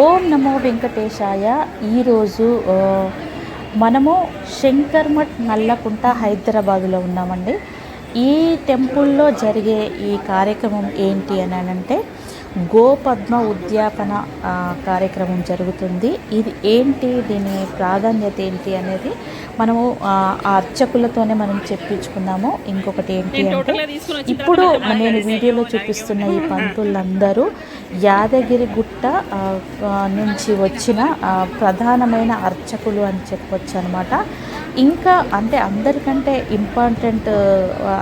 ఓం నమో వెంకటేశాయ. ఈరోజు మనము శంకర్మఠ్ నల్లకుంట హైదరాబాదులో ఉన్నామండి. ఈ టెంపుల్లో జరిగే ఈ కార్యక్రమం ఏంటి అని అంటే గోపద్మ ఉద్యాపన కార్యక్రమం జరుగుతుంది. ఇది ఏంటి దీని ప్రాధాన్యత ఏంటి అనేది మనము అర్చకులతోనే మనం చెప్పించుకుందాము. ఇంకొకటి ఏంటి అంటే ఇప్పుడు నేను వీడియోలో చూపిస్తున్న ఈ పంతులందరూ యాదగిరి గుట్ట నుంచి వచ్చిన ప్రధానమైన అర్చకులు అని చెప్పొచ్చు అనమాట ఇంకా అంటే అందరికంటే ఇంపార్టెంట్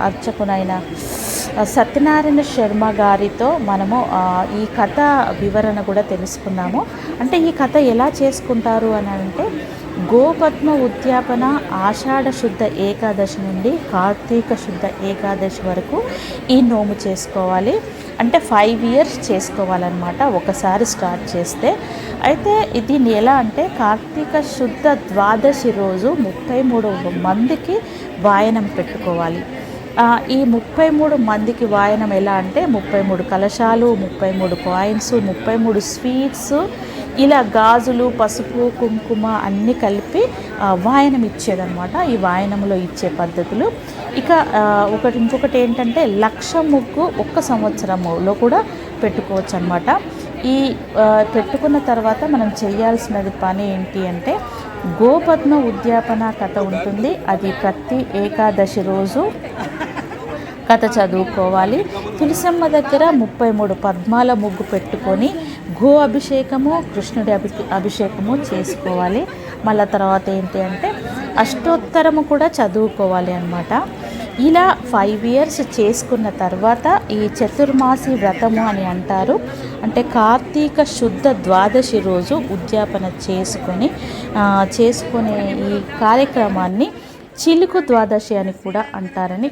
అర్చకునైన సత్యనారాయణ శర్మ గారితో మనము ఈ కథ వివరణ కూడా తెలుసుకున్నాము. అంటే ఈ కథ ఎలా చేసుకుంటారు అని అంటే గోపద్మ ఉద్యాపన ఆషాఢ శుద్ధ ఏకాదశి నుండి కార్తీక శుద్ధ ఏకాదశి వరకు ఈ నోము చేసుకోవాలి. అంటే ఫైవ్ ఇయర్స్ చేసుకోవాలన్నమాట ఒకసారి స్టార్ట్ చేస్తే. అయితే దీన్ని ఎలా అంటే కార్తీక శుద్ధ ద్వాదశి రోజు ముప్పై మూడు మందికి వాయనం పెట్టుకోవాలి. ఈ ముప్పై మూడు మందికి వాయనం ఎలా అంటే ముప్పై మూడు కలశాలు ముప్పై మూడు కాయిన్స్ ముప్పై మూడు స్వీట్స్ ఇలా గాజులు పసుపు కుంకుమ అన్నీ కలిపి వాయనం ఇచ్చేదనమాట ఈ వాయనంలో ఇచ్చే పద్ధతులు. ఇక ఒకటి ఇంకొకటి ఏంటంటే లక్ష ముగ్గు ఒక్క సంవత్సరంలో కూడా పెట్టుకోవచ్చు అనమాట ఈ పెట్టుకున్న తర్వాత మనం చేయాల్సినది పని ఏంటి అంటే గోపద్మ ఉద్యాపన కథ ఉంటుంది. అది ప్రతి ఏకాదశి రోజు కథ చదువుకోవాలి. తులసమ్మ దగ్గర ముప్పై మూడు పద్మాల ముగ్గు పెట్టుకొని గో అభిషేకము కృష్ణుడి అభి అభిషేకము చేసుకోవాలి. మళ్ళా తర్వాత ఏంటి అంటే అష్టోత్తరము కూడా చదువుకోవాలి అన్నమాట. ఇలా ఫైవ్ ఇయర్స్ చేసుకున్న తర్వాత ఈ చతుర్మాసి వ్రతము అని అంటారు. అంటే కార్తీక శుద్ధ ద్వాదశి రోజు ఉద్యాపన చేసుకొని చేసుకునే ఈ కార్యక్రమాన్ని చిలుకు ద్వాదశి అని కూడా అంటారని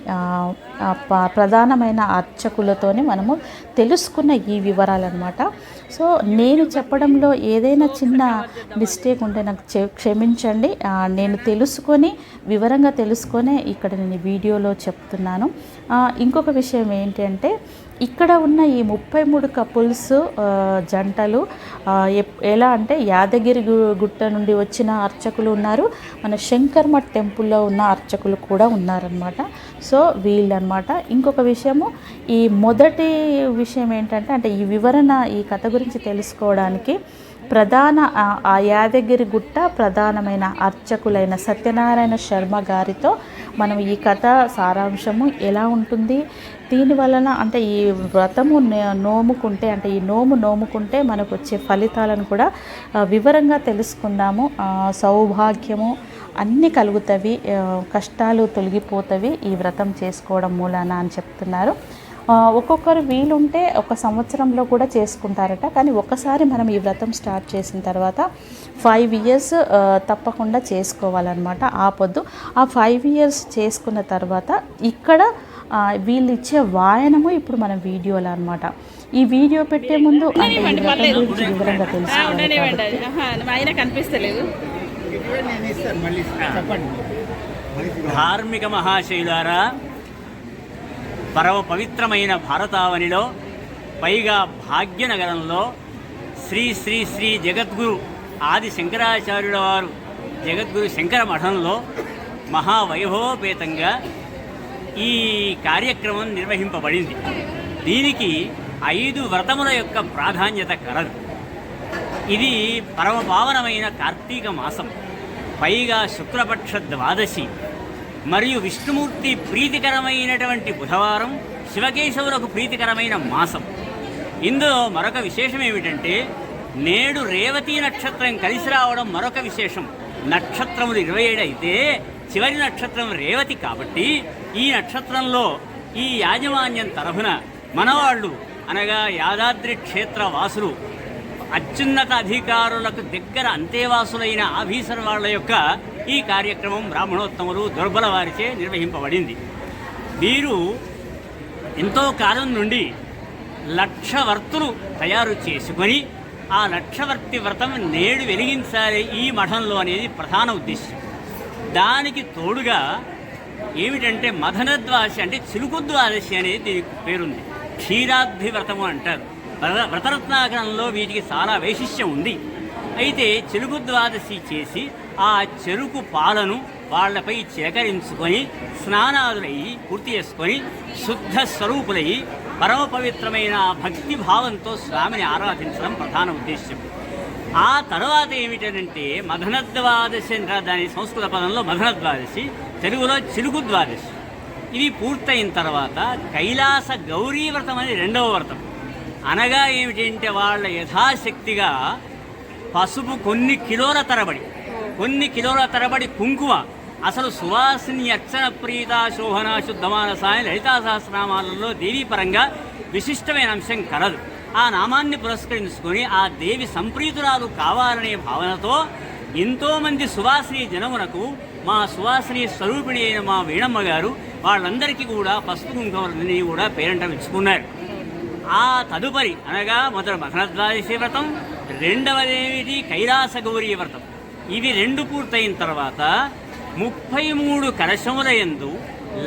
ప్రధానమైన అర్చకులతోనే మనము తెలుసుకున్న ఈ వివరాలన్నమాట. సో నేను చెప్పడంలో ఏదైనా చిన్న మిస్టేక్ ఉంటే నాకు చె- క్షమించండి. నేను తెలుసుకొని వివరంగా తెలుసుకొని ఇక్కడ నేను వీడియోలో చెప్తున్నాను. ఇంకొక విషయం ఏంటి అంటే ఇక్కడ ఉన్న ఈ ముప్పై మూడు కపుల్స్ జంటలు ఎలా అంటే యాదగిరి గుట్ట నుండి వచ్చిన అర్చకులు ఉన్నారు. మన శంకర్మఠ్ టెంపుల్లో ఉన్న అర్చకులు కూడా ఉన్నారనమాట సో వీళ్ళనమాట ఇంకొక విషయము ఈ మొదటి విషయం ఏంటంటే అంటే ఈ వివరణ ఈ కథ గురించి తెలుసుకోవడానికి ప్రధాన ఆ- యాదగిరి గుట్ట ప్రధానమైన అర్చకులైన సత్యనారాయణ శర్మ గారితో మనం ఈ కథ సారాంశము ఎలా ఉంటుంది? దీని వలన అంటే ఈ వ్రతము నోముకుంటే అంటే ఈ నోము నోముకుంటే మనకు వచ్చే ఫలితాలను కూడా వివరంగా తెలుసుకుందాము. సౌభాగ్యము అన్నీ కలుగుతవి కష్టాలు తొలగిపోతవి ఈ వ్రతం చేసుకోవడం మూలాన అని చెప్తున్నారు. ఒక్కొక్కరు వీలుంటే ఒక సంవత్సరంలో కూడా చేసుకుంటారట. కానీ ఒకసారి మనం ఈ వ్రతం స్టార్ట్ చేసిన తర్వాత ఫైవ్ ఇయర్స్ తప్పకుండా చేసుకోవాలన్నమాట. ఆ పొద్దు ఆ ఫైవ్ ఇయర్స్ చేసుకున్న తర్వాత ఇక్కడ వీళ్ళు ఇచ్చే వాయనము ఇప్పుడు మన వీడియోలో అన్నమాట ఈ వీడియో పెట్టే ముందు వివరంగా తెలుసుకోవాలి ఆయన కనిపిస్తలేదు ధార్మిక మహాశైలారా పరమ పవిత్రమైన భారతావనిలో పైగా భాగ్యనగరంలో శ్రీ శ్రీ శ్రీ జగద్గురు ఆది శంకరాచార్యుల వారు జగద్గురు శంకర మఠంలో మహావైభవోపేతంగా ఈ కార్యక్రమం నిర్వహింపబడింది. దీనికి ఐదు వ్రతముల యొక్క ప్రాధాన్యత కలదు. ఇది పరమ పావనమైన కార్తీక మాసం. పైగా శుక్లపక్ష ద్వాదశి మరియు విష్ణుమూర్తి ప్రీతికరమైనటువంటి బుధవారం శివకేశవులకు ప్రీతికరమైన మాసం. ఇందులో మరొక విశేషం ఏమిటంటే నేడు రేవతి నక్షత్రం కలిసి రావడం మరొక విశేషం. నక్షత్రములు ఇరవై ఏడు అయితే చివరి నక్షత్రం రేవతి కాబట్టి ఈ నక్షత్రంలో ఈ యాజమాన్యం తరఫున మనవాళ్ళు అనగా యాదాద్రి క్షేత్ర వాసులు అత్యున్నత అధికారులకు దగ్గర అంతేవాసులైన ఆఫీసర్ వాళ్ళ యొక్క ఈ కార్యక్రమం బ్రాహ్మణోత్తములు దుర్బల వారిచే నిర్వహింపబడింది. వీరు ఎంతో కాలం నుండి లక్షవర్తులు తయారు చేసుకొని ఆ లక్షవర్తి వ్రతం నేడు వెలిగించాలి ఈ మఠంలో అనేది ప్రధాన ఉద్దేశం. దానికి తోడుగా ఏమిటంటే మథనద్వాసి ద్వాదశి అంటే చిలుకుద్వాదశి అనేది దీనికి పేరుంది. క్షీరాబ్ధి వ్రతము అంటారు. వ్రత- వ్రతరత్నాకరణంలో వీటికి చాలా వైశిష్యం ఉంది. అయితే చిలుకుద్వాదశి చేసి ఆ చెరుకు పాలను వాళ్ళపై చేకరించుకొని స్నానాదులై పూర్తి చేసుకొని శుద్ధ స్వరూపులై పరమ పవిత్రమైన భక్తి భావంతో స్వామిని ఆరాధించడం ప్రధాన ఉద్దేశ్యం. ఆ తర్వాత ఏమిటంటే మధనద్వాదశి అంటారు దాని సంస్కృత పదంలో మధనద్వాదశి తెలుగులో చిలుకు ద్వాదశి. ఇది పూర్తయిన తర్వాత కైలాస గౌరీ వ్రతం అని రెండవ వ్రతం. అనగా ఏమిటంటే వాళ్ళ యథాశక్తిగా పసుపు కొన్ని కిలోల తరబడి కొన్ని కిలోల తరబడి కుంకుమ. అసలు సువాసిని అక్షర ప్రీత శోభన శుద్ధమానసాయ లలితా సహస్రనామాలలో దేవీపరంగా విశిష్టమైన అంశం కలదు. ఆ నామాన్ని పురస్కరించుకొని ఆ దేవి సంప్రీతురాలు కావాలనే భావనతో ఎంతోమంది సువాసిని జనమునకు మా సువాసిని స్వరూపిణి అయిన మా వీణమ్మ గారు వాళ్ళందరికీ కూడా పసుపు కుంకుమలని కూడా పేరంటం ఇచ్చుకున్నారు. ఆ తదుపరి అనగా మొదటి మధనద్వాదశి వ్రతం రెండవదేమిటి కైలాస గౌరీ వ్రతం. ఇవి రెండు పూర్తయిన తర్వాత ముప్పై మూడు కలశముల యందు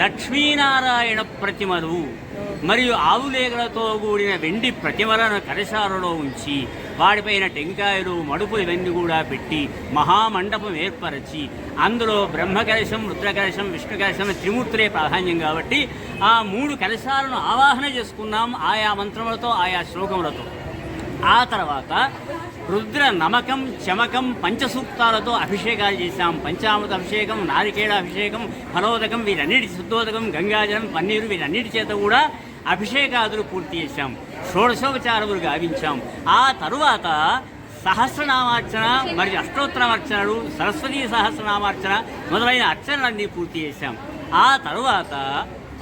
లక్ష్మీనారాయణ ప్రతిమలు మరియు ఆవులేగలతో కూడిన వెండి ప్రతిమలను కలశాలలో ఉంచి వాడిపైన టెంకాయలు మడుపులు ఇవన్నీ కూడా పెట్టి మహామండపం ఏర్పరచి అందులో బ్రహ్మకలశం రుద్రకలశం రుద్ర విష్ణు కలశం త్రిమూర్తులే ప్రాధాన్యం కాబట్టి ఆ మూడు కలశాలను ఆవాహన చేసుకున్నాం ఆయా మంత్రములతో ఆయా శ్లోకములతో. ఆ తర్వాత రుద్ర నమకం చమకం పంచసూక్తాలతో అభిషేకాలు చేశాం. పంచామృత అభిషేకం నారికేళ అభిషేకం ఫలోదకం వీరన్నిటి శుద్ధోదకం గంగాజలం పన్నీరు వీరన్నిటి చేత కూడా అభిషేకాదులు పూర్తి చేశాం. షోడశోపచారములు గావించాం. ఆ తరువాత సహస్రనామార్చన మరియు అష్టోత్తరార్చనలు సరస్వతీ సహస్రనామార్చన మొదలైన అర్చనలన్నీ పూర్తి చేశాం. ఆ తరువాత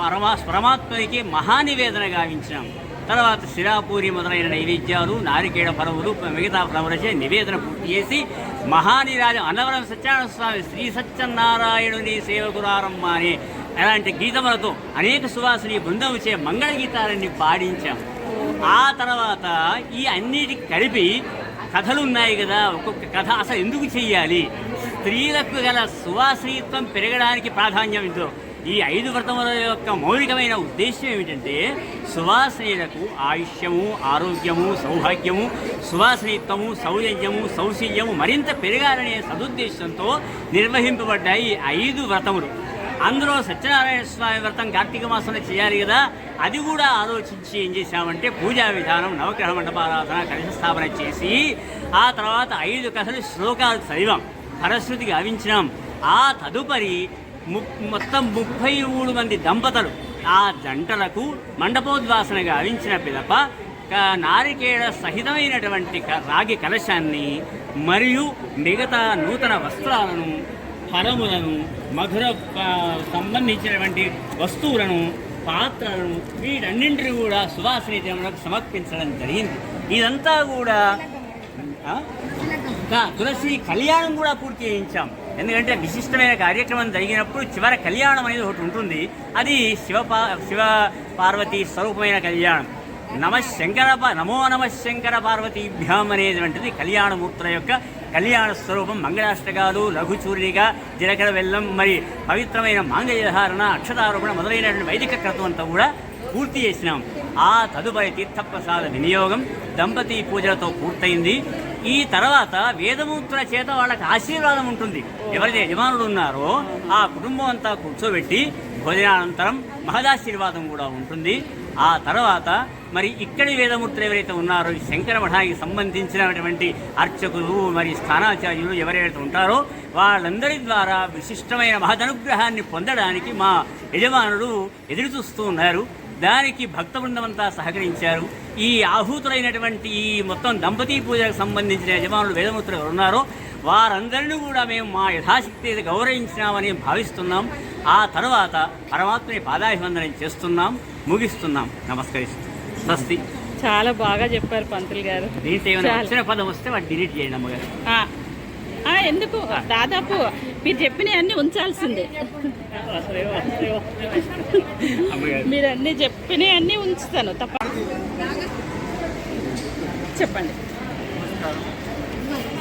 పరమా పరమాత్మనికి మహానివేదన గావించాం తర్వాత శిరాపూరి మొదలైన నైవేద్యాలు నారికేళ ఫలములు మిగతా ఫలములచే నివేదన పూర్తి చేసి మహానిరాజం అన్నవరం సత్యనారాయణ స్వామి శ్రీ సత్యనారాయణుని సేవకురారమ్మ అనే అలాంటి గీతములతో అనేక సువాసుని బృందం చే మంగళ గీతాలన్నీ పాడించాం. ఆ తర్వాత ఈ అన్నిటి కలిపి కథలు ఉన్నాయి కదా ఒక్కొక్క కథ అసలు ఎందుకు చెయ్యాలి? స్త్రీలకు గల సువాసనీత్వం పెరగడానికి ప్రాధాన్యం ఇందులో. ఈ ఐదు వ్రతముల యొక్క మౌలికమైన ఉద్దేశం ఏమిటంటే సువాసనీయులకు ఆయుష్యము ఆరోగ్యము సౌభాగ్యము సువాసనీత్వము సౌజన్యము సౌశల్యము మరింత పెరగాలనే సదుద్దేశంతో నిర్వహింపబడ్డాయి ఐదు వ్రతములు. అందులో సత్యనారాయణ స్వామి వ్రతం కార్తీక మాసంలో చేయాలి కదా అది కూడా ఆలోచించి ఏం చేశామంటే పూజా విధానం నవగ్రహ మండపారాధన కలశ స్థాపన చేసి ఆ తర్వాత ఐదు కథలు శ్లోకాలు చదివాం ఫలశ్రుతి గావించినాం. ఆ తదుపరి మొత్తం ముప్పై మూడు మంది దంపతులు. ఆ జంటలకు మండపోద్వాసన గావించిన పిదప నారికేళ సహితమైనటువంటి క- రాగి కలశాన్ని మరియు మిగతా నూతన వస్త్రాలను ఫలములను మధుర సంబంధించినటువంటి వస్తువులను పాత్రలను వీటన్నింటిని కూడా సువాసిని దేవులకు సమర్పించడం జరిగింది. ఇదంతా కూడా తులసి కళ్యాణం కూడా పూర్తి చేయించాం. ఎందుకంటే విశిష్టమైన కార్యక్రమం జరిగినప్పుడు చివర కళ్యాణం అనేది ఒకటి ఉంటుంది. అది శివ పా- శివ పార్వతి స్వరూపమైన కళ్యాణం. నమ శంకర నమో నమ శంకర పార్వతీభ్యాం అనేటువంటిది కళ్యాణమూర్తుల యొక్క కళ్యాణ స్వరూపం. మంగళాష్టకాలు లఘుచూరిక జీలకర వెల్లం మరి పవిత్రమైన మాంగళ్యధారణ అక్షతారోపణ మొదలైనటువంటి వైదిక క్రతం అంతా కూడా పూర్తి చేసినాం. ఆ తదుపరి తీర్థప్రసాద వినియోగం దంపతి పూజలతో పూర్తయింది. ఈ తర్వాత వేదమూర్తుల చేత వాళ్ళకి ఆశీర్వాదం ఉంటుంది. ఎవరైతే యజమానులు ఉన్నారో ఆ కుటుంబం అంతా కూర్చోబెట్టి భోజనానంతరం మహదాశీర్వాదం కూడా ఉంటుంది. ఆ తర్వాత మరి ఇక్కడి వేదమూర్తులు ఎవరైతే ఉన్నారో ఈ శంకర మఠానికి సంబంధించినటువంటి అర్చకులు మరి స్థానాచార్యులు ఎవరైతే ఉంటారో వాళ్ళందరి ద్వారా విశిష్టమైన మహదనుగ్రహాన్ని పొందడానికి మా యజమానులు ఎదురు చూస్తూ ఉన్నారు. దానికి భక్త బృందమంతా సహకరించారు. ఈ ఆహూతులైనటువంటి ఈ మొత్తం దంపతీ పూజకు సంబంధించిన యజమానులు వేదమూర్తులు ఉన్నారో వారందరినీ కూడా మేము మా యథాశక్తి గౌరవించినామని భావిస్తున్నాం. ఆ తర్వాత పరమాత్మని పాదాభివందనం చేస్తున్నాం. ముగిస్తున్నాం. నమస్కరిస్తున్నాం స్వస్తి. చాలా బాగా చెప్పారు పంతులు గారు. దీంట్లో ఏమైనా. వచ్చిన పదం వస్తే వాటి డిలీట్ చేయండి అమ్మగారు. ఎందుకు? దాదాపు మీరు చెప్పినవి అన్నీ ఉంచాల్సిందే. మీరు అన్నీ చెప్పినవి అన్నీ ఉంచుతాను తప్ప చెప్పండి.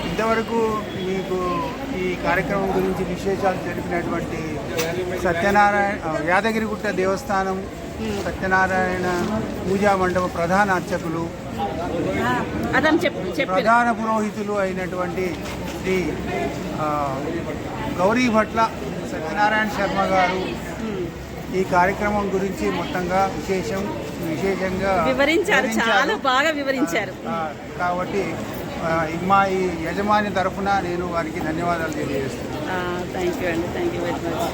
ఇంతవరకు మీకు ఈ కార్యక్రమం గురించి విశేషాలు తెలిపినటువంటి సత్యనారాయణ యాదగిరిగుట్ట దేవస్థానం సత్యనారాయణ పూజా మండప ప్రధాన అర్చకులు అతను చెప్పు చెప్పి ప్రధాన పురోహితులు అయినటువంటి శ్రీ ఆ, గౌరీ భట్ల సత్యనారాయణ శర్మ గారు ఈ కార్యక్రమం గురించి మొత్తంగా విశేషం విశేషంగా వివరించారు చాలా బాగా వివరించారు. ఆ, కాబట్టి మా ఈ యజమాని తరఫున నేను వారికి ధన్యవాదాలు తెలియజేస్తున్నాను. థ్యాంక్ యూ అండి థ్యాంక్ యూ వెరీ మచ్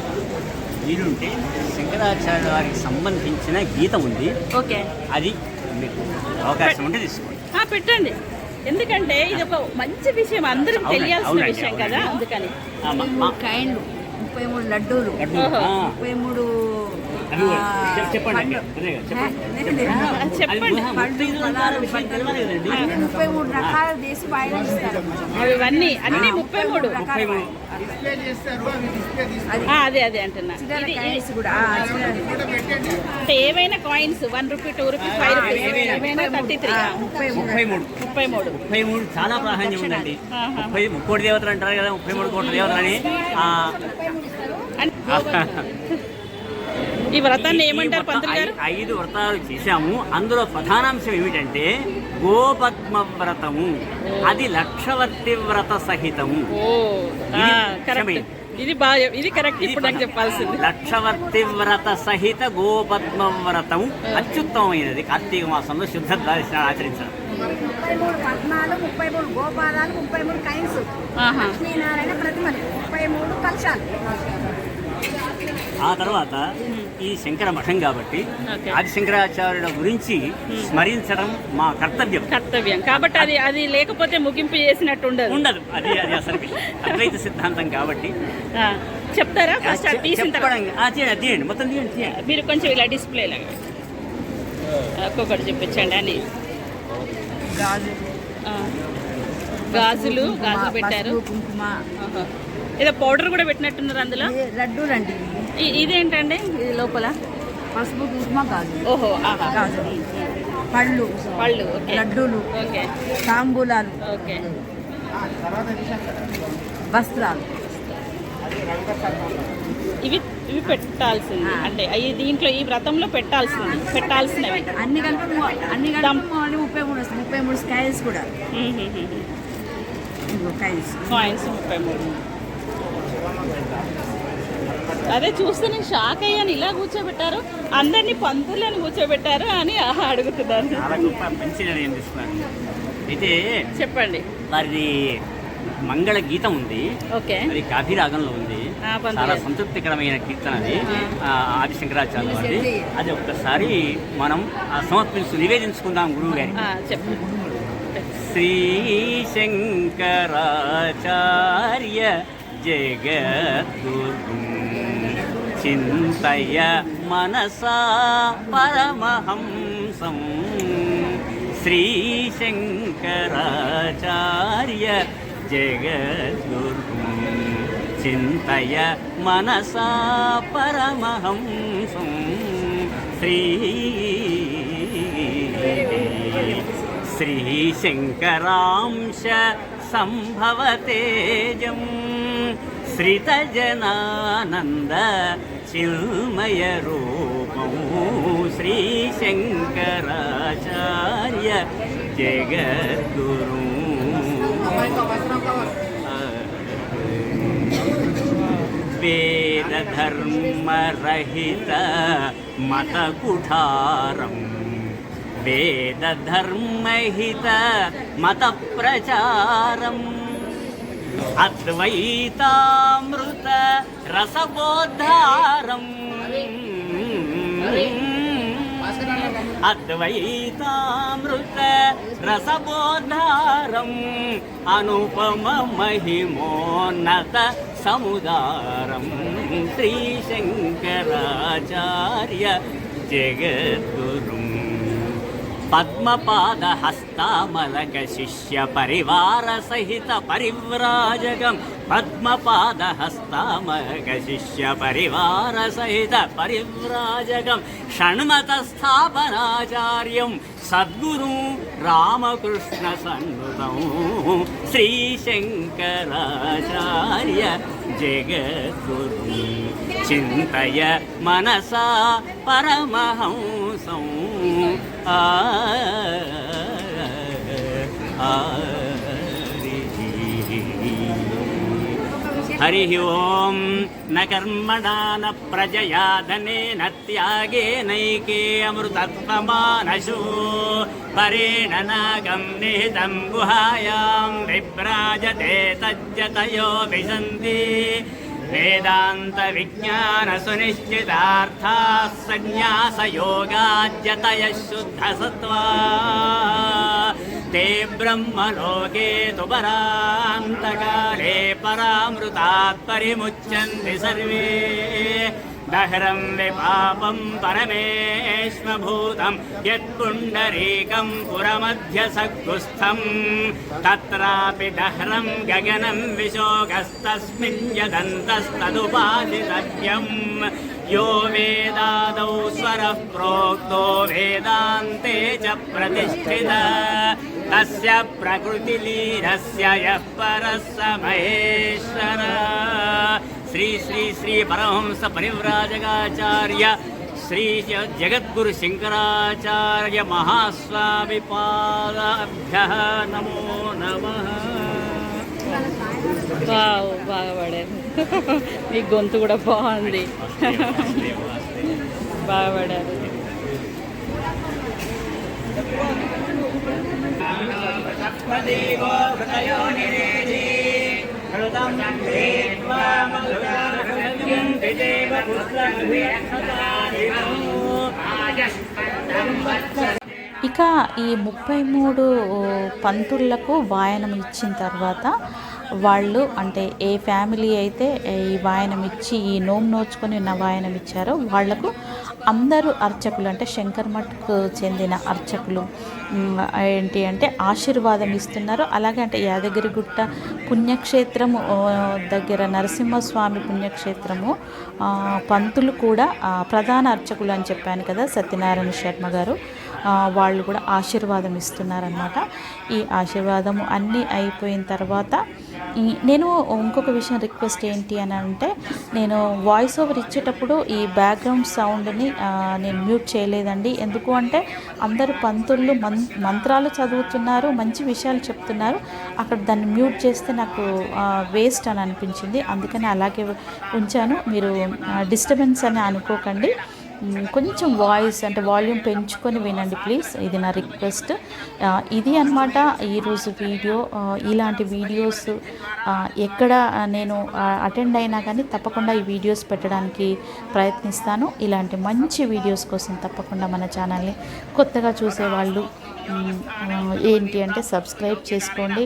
వీలుంటే శంకరాచార్య వారికి సంబంధించిన గీతం ఉంది. ఓకే. అది మీకు అవకాశం ఉంటే తీసుకోండి. ఆ, పెట్టండి. ఎందుకంటే ఇది ఒక మంచి విషయం అందరికి తెలియాల్సిన విషయం కదా. అందుకని. ముప్పై మూడు కాయలు ముప్పై మూడు లడ్డూలు. ముప్పై మూడు చెప్పండి ముప్పై మూడు రకాలు ఇవన్నీ అన్ని ముప్పై మూడు. ముప్పై మూడు. డిస్ప్లే చేస్తారు అవి డిస్ప్లే అది. అదే అదే అంటున్నా. అంటే ఏవైనా coins one rupee two rupee five rupees ఏవైనా థర్టీ త్రీ ముప్పై మూడు. ముప్పై మూడు. ముప్పై చాలా ప్రాధాన్యం ఉందండి. ముప్పై ముక్కోటి దేవతలు అంటారు కదా ముప్పై మూడు కోట్ల దేవతలని. ఆ, ఈ వ్రతాన్ని ఏమంటారు వ్రతం పంతులు గారు? ఐదు వ్రతాలు చేశాము. అందులో ప్రధానాంశం ఏమిటంటే గోపద్మ వ్రతము అది లక్షవర్తి వ్రత సహితము. ఓ ఇది కరెక్ట్. క్షమే. ఇది బాగా ఇది కరెక్ట్. ఇప్పుడు నాకు చెప్పాల్సింది. లక్షవర్తి వ్రత సహిత గోపద్మ వ్రతము అత్యుత్తమమైనది. కార్తీక మాసంలో శుద్ధ ద్వాదశి ఆచరించడం. ముప్పై మూడు పద్మాలు ముప్పై మూడు గోపాలాలు ముప్పై మూడు కాయిన్స్ ఆహా. లక్ష్మీనారాయణ ప్రతిమలు ముప్పై మూడు కలశాలు. ఆ తర్వాత ఈ శంకర మఠం కాబట్టి ఓకే. ఆది శంకరాచార్యుల గురించి స్మరించడం మా కర్తవ్యం. కర్తవ్యం. కాబట్టి అది అది లేకపోతే ముగింపు చేసినట్టు ఉండదు. ఉండదు. అది అది అసలు. అద్వైత సిద్ధాంతం కాబట్టి. ఆ, చెప్తారా? ఫస్ట్ అది తీసిన తర్వాత. తీయండి మొత్తం తీయండి మీరు కొంచెం ఇలా డిస్ప్లే లాగా. ఒక్కొక్కటి చెప్పించండి అని. గాజులు గాజులు పెట్టారు. ఏదో పౌడర్ కూడా పెట్టినట్టున్నారు అందులో? ఇది లడ్డూలండి ఇ- ఇదేంటండి? ఇది లోపల పసుపు కుంకుమ గాజు. ఓహో గాజు. పళ్ళు. పళ్ళు లడ్డూలు. ఓకే. తాంబూలాలు. ఓకే. వస్త్రాలు. ఇవి ఇవి పెట్టాల్సింది. అంటే అవి దీంట్లో ఈ వ్రతంలో పెట్టాల్సింది. పెట్టాల్సినవి అన్ని కలిపి అన్ని కలిపి ముప్పై మూడు ముప్పై మూడు స్కైల్స్ కూడా. కాయిన్స్ ముప్పై మూడు. అదే చూస్తే నేను షాక్ అయ్యాను. ఇలా కూర్చోబెట్టారు. అందరినీ పంతులని కూర్చోబెట్టారు అని అడుగుతున్నాను. అయితే చెప్పండి. వారిది మంగళ గీతం ఉంది. ఓకే. అది కాఫీ రాగంలో ఉంది చాలా. సంతృప్తికరమైన కీర్తన అది. ఆది శంకరాచార్య వారిది. అది ఒక్కసారి మనం ఆ సమర్పించు నివేదించుకుందాం గురువు గారి. శ్రీ శంకరాచార్య జగద్గురు. చింతయ మనసా పరమహంసం. శ్రీ శంకరాచార్య జగద్గురు. చింతయ మనసా పరమహంసం. శ్రీ శ్రీశంకరాంశ సంభవతేజం. श्रितजनानन्द चिन्मयरूपौ श्रीशङ्कराचार्य जगद्गुरु। वेदधर्मरहित मतकुठारम् वेदधर्महित मतप्रचारम् అద్వైతామృత రసబోద్ధారం అద్వైతామృత రసబోద్ధారం అనుపమ మహిమోన్నత సముదారం శ్రీశంకరాచార్య జగద్గురుం పద్మపాద హస్తామలక శిష్య పరివార సహిత పరివ్రాజకం. పద్మపాద హస్తామలక శిష్య పరివార సహిత పరివ్రాజకం. షణ్మత స్థాపనాచార్యం సద్గురు రామకృష్ణ సన్నుతం శ్రీశంకరాచార్య జగద్గురు చింతయ మనసా పరమహంసం. ఆ హరి ఓం న కర్మణా న ప్రజయా ధనేన త్యాగేనైకే అమృతత్వమానశో పరేణ నాగం నిహితం గుహాయాం విభ్రాజతే తజ్జతయో విశంతి వేదాంత విజ్ఞాన సునిశ్చితార్థా ते ब्रह्मलोके तु परान्तकाले परामृतात्परिमुच्यन्ति सर्वे दहरं विपापं परमेश्वभूतं यत्पुण्डरीकं पुरमध्यसद्गुस्थं तत्रापि दहरं गगनं विशोकस्तस्मिन् यदन्तस्तदुपादितव्यम् यो वेदादौ स्वरः प्रोक्तो वेदान्ते च प्रतिष्ठित तस्य प्रकृतिलीनस्य यः परः स महेश्वर श्री श्री श्री परमहंस परिव्राजकाचार्य श्री जगद्गुरु शङ्कराचार्य महास्वामि पादाभ्यः नमो नमः వావ్ బాగా పడారు. మీ గొంతు కూడా బాగుంది. బాగా పడారు. ఇక ఈ ముప్పై మూడు పంతులకు వాయనం ఇచ్చిన తర్వాత వాళ్ళు అంటే ఏ ఫ్యామిలీ అయితే ఈ వాయనం ఇచ్చి ఈ నోము నోచుకొని ఉన్న వాయనం ఇచ్చారో వాళ్ళకు అందరూ అర్చకులు అంటే శంకర్మఠ్కు చెందిన అర్చకులు ఏంటి అంటే ఆశీర్వాదం ఇస్తున్నారు. అలాగే అంటే యాదగిరిగుట్ట పుణ్యక్షేత్రము దగ్గర నరసింహస్వామి పుణ్యక్షేత్రము పంతులు కూడా ప్రధాన అర్చకులు అని చెప్పాను కదా సత్యనారాయణ శర్మ గారు. వాళ్ళు కూడా ఆశీర్వాదం ఇస్తున్నారనమాట ఈ ఆశీర్వాదము అన్నీ అయిపోయిన తర్వాత ఈ- నేను ఇంకొక విషయం రిక్వెస్ట్ ఏంటి అని అంటే నేను వాయిస్ ఓవర్ ఇచ్చేటప్పుడు ఈ బ్యాక్గ్రౌండ్ సౌండ్ని నేను మ్యూట్ చేయలేదండి. ఎందుకు అంటే అందరు పంతుళ్ళు మం మంత్రాలు చదువుతున్నారు మంచి విషయాలు చెప్తున్నారు. అక్కడ దాన్ని మ్యూట్ చేస్తే నాకు వేస్ట్ అని అనిపించింది. అందుకని అలాగే ఉంచాను. మీరు డిస్టర్బెన్స్ అని అనుకోకండి. కొంచెం వాయిస్ అంటే వాల్యూమ్ పెంచుకొని వినండి ప్లీజ్. ఇది నా రిక్వెస్ట్. ఇది అనమాట ఈరోజు వీడియో. ఇలాంటి వీడియోస్ ఎక్కడ నేను అటెండ్ అయినా కానీ తప్పకుండా ఈ వీడియోస్ పెట్టడానికి ప్రయత్నిస్తాను. ఇలాంటి మంచి వీడియోస్ కోసం తప్పకుండా మన ఛానల్ని కొత్తగా చూసేవాళ్ళు ఏంటి అంటే సబ్స్క్రైబ్ చేసుకోండి.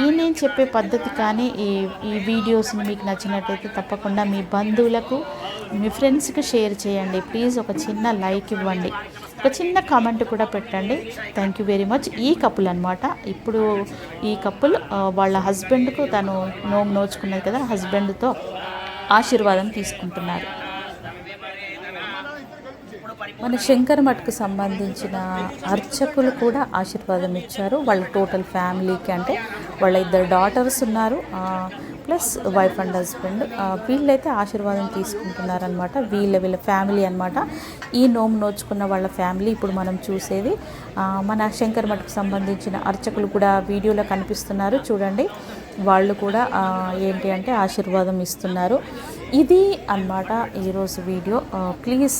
ఈ నేను చెప్పే పద్ధతి కానీ ఈ ఈ వీడియోస్ని మీకు నచ్చినట్టయితే తప్పకుండా మీ బంధువులకు మీ ఫ్రెండ్స్కి షేర్ చేయండి. ప్లీజ్ ఒక చిన్న లైక్ ఇవ్వండి. ఒక చిన్న కామెంట్ కూడా పెట్టండి. Thank you very much. ఈ కపుల్ అనమాట ఇప్పుడు ఈ కపుల్ వాళ్ళ హస్బెండ్కు తను నోము నోచుకున్నది కదా హస్బెండ్తో ఆశీర్వాదం తీసుకుంటున్నారు. మన శంకర్ మఠకు సంబంధించిన అర్చకులు కూడా ఆశీర్వాదం ఇచ్చారు. వాళ్ళ టోటల్ ఫ్యామిలీకి అంటే వాళ్ళ ఇద్దరు డాటర్స్ ఉన్నారు. Plus wife and husband. వీళ్ళైతే ఆశీర్వాదం తీసుకుంటున్నారనమాట వీళ్ళ వీళ్ళ ఫ్యామిలీ అనమాట ఈ నోము నోచుకున్న వాళ్ళ ఫ్యామిలీ ఇప్పుడు మనం చూసేది. మన శంకర్ మఠకు సంబంధించిన అర్చకులు కూడా వీడియోలో కనిపిస్తున్నారు. చూడండి వాళ్ళు కూడా ఏంటి అంటే ఆశీర్వాదం ఇస్తున్నారు. ఇది అన్నమాట ఈరోజు వీడియో. ప్లీజ్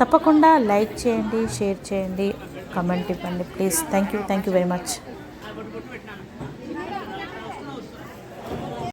తప్పకుండా లైక్ చేయండి షేర్ చేయండి కమెంట్ ఇవ్వండి. Please thank you thank you very much.